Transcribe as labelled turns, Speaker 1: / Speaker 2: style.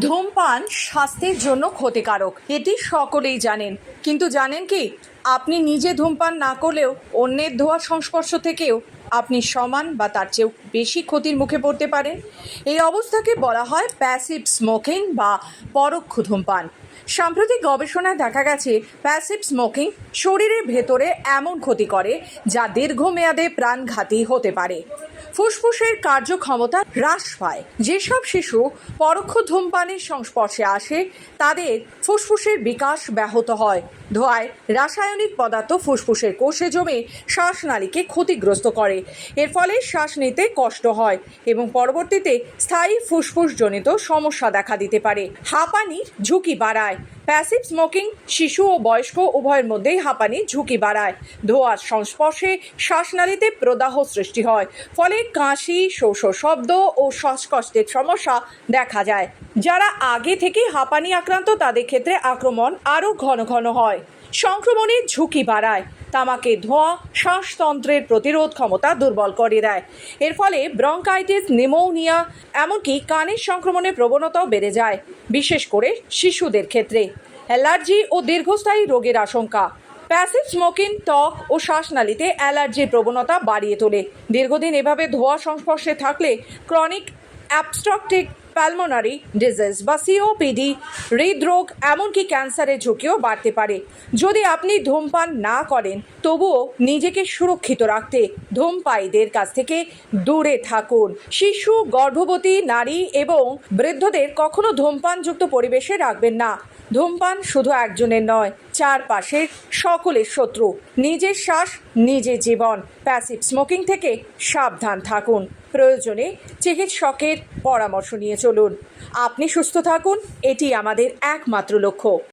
Speaker 1: ধূমপান স্বাস্থ্যের জন্য ক্ষতিকারক। এটি সকলেই জানেন। কিন্তু জানেন কি? আপনি নিজে ধূমপান না করলেও অন্যের ধোয়া সংস্পর্শ থেকেও আপনি সমান বা তার চেয়েও বেশি ক্ষতির মুখে পড়তে পারেন। এই অবস্থাকে বলা হয় প্যাসিভ স্মোকিং বা পরোক্ষ ধূমপান। সাম্প্রতিক গবেষণায় দেখা গেছে প্যাসিভ স্মোকিং শরীরের ভেতরে এমন ক্ষতি করে যা দীর্ঘমেয়াদে প্রাণঘাতী হতে পারে। ফুসফুসের কার্যক্ষমতা হ্রাস পায়। যেসব শিশু পরোক্ষ ধূমপানের সংস্পর্শে আসে, তাদের ফুসফুসের বিকাশ ব্যাহত হয়। ধোঁয়ায় রাসায়নিক পদার্থ ফুসফুসের কোষে জমে শ্বাসনালীকে ক্ষতিগ্রস্ত করে। এর ফলে শ্বাস নিতে কষ্ট হয় এবং পরবর্তীতে স্থায়ী ফুসফুসজনিত সমস্যা দেখা দিতে পারে। হাঁপানির ঝুঁকি বাড়ায়। প্যাসিভ স্মোকিং শিশু ও বয়স্ক উভয়ের মধ্যেই হাঁপানি ঝুঁকি বাড়ায়। ধোঁয়ার সংস্পর্শে শ্বাসনালীতে প্রদাহ সৃষ্টি হয়, ফলে কাশি শোষ শব্দ ও শ্বাসকষ্টের সমস্যা দেখা যায়। যারা আগে থেকে হাঁপানি আক্রান্ত, তাদের ক্ষেত্রে আক্রমণ আরও ঘন ঘন হয়। সংক্রমণের ঝুঁকি বাড়ায়। তামাকের ধোঁয়া, শ্বাসতন্ত্রের প্রতিরোধ ক্ষমতা দুর্বল করে দেয়। এর ফলে ব্রঙ্কাইটিস, নিমোনিয়া, এমনকি কানের সংক্রমণের প্রবণতাও বেড়ে যায়, বিশেষ করে শিশুদের ক্ষেত্রে। অ্যালার্জি ও দীর্ঘস্থায়ী রোগের আশঙ্কা। প্যাসিভ স্মোকিং, ত্বক ও শ্বাসনালীতে অ্যালার্জির প্রবণতা বাড়িয়ে তোলে। দীর্ঘদিন এভাবে ধোঁয়া সংস্পর্শে থাকলে ক্রনিক অ্যাবস্ট্রাকটিক প্যালমোনারি ডিজিজ বা সিওপিডি হৃদরোগ, এমনকি ক্যান্সারের ঝুঁকিও বাড়তে পারে। যদি আপনি ধূমপান না করেন, তবুও নিজেকে সুরক্ষিত রাখতে ধূমপায়ীদের কাছ থেকে দূরে থাকুন। শিশু, গর্ভবতী, নারী এবং বৃদ্ধদের কখনো ধূমপানযুক্ত পরিবেশে রাখবেন না। ধূমপান শুধু একজনের নয়, চারপাশের সকলের শত্রু। নিজের শ্বাস, নিজের জীবন। প্যাসিভ স্মোকিং থেকে সাবধান থাকুন। প্রয়োজনে চিকিৎসকের পরামর্শ নিয়ে চলুন। আপনি সুস্থ থাকুন, এটি আমাদের একমাত্র লক্ষ্য।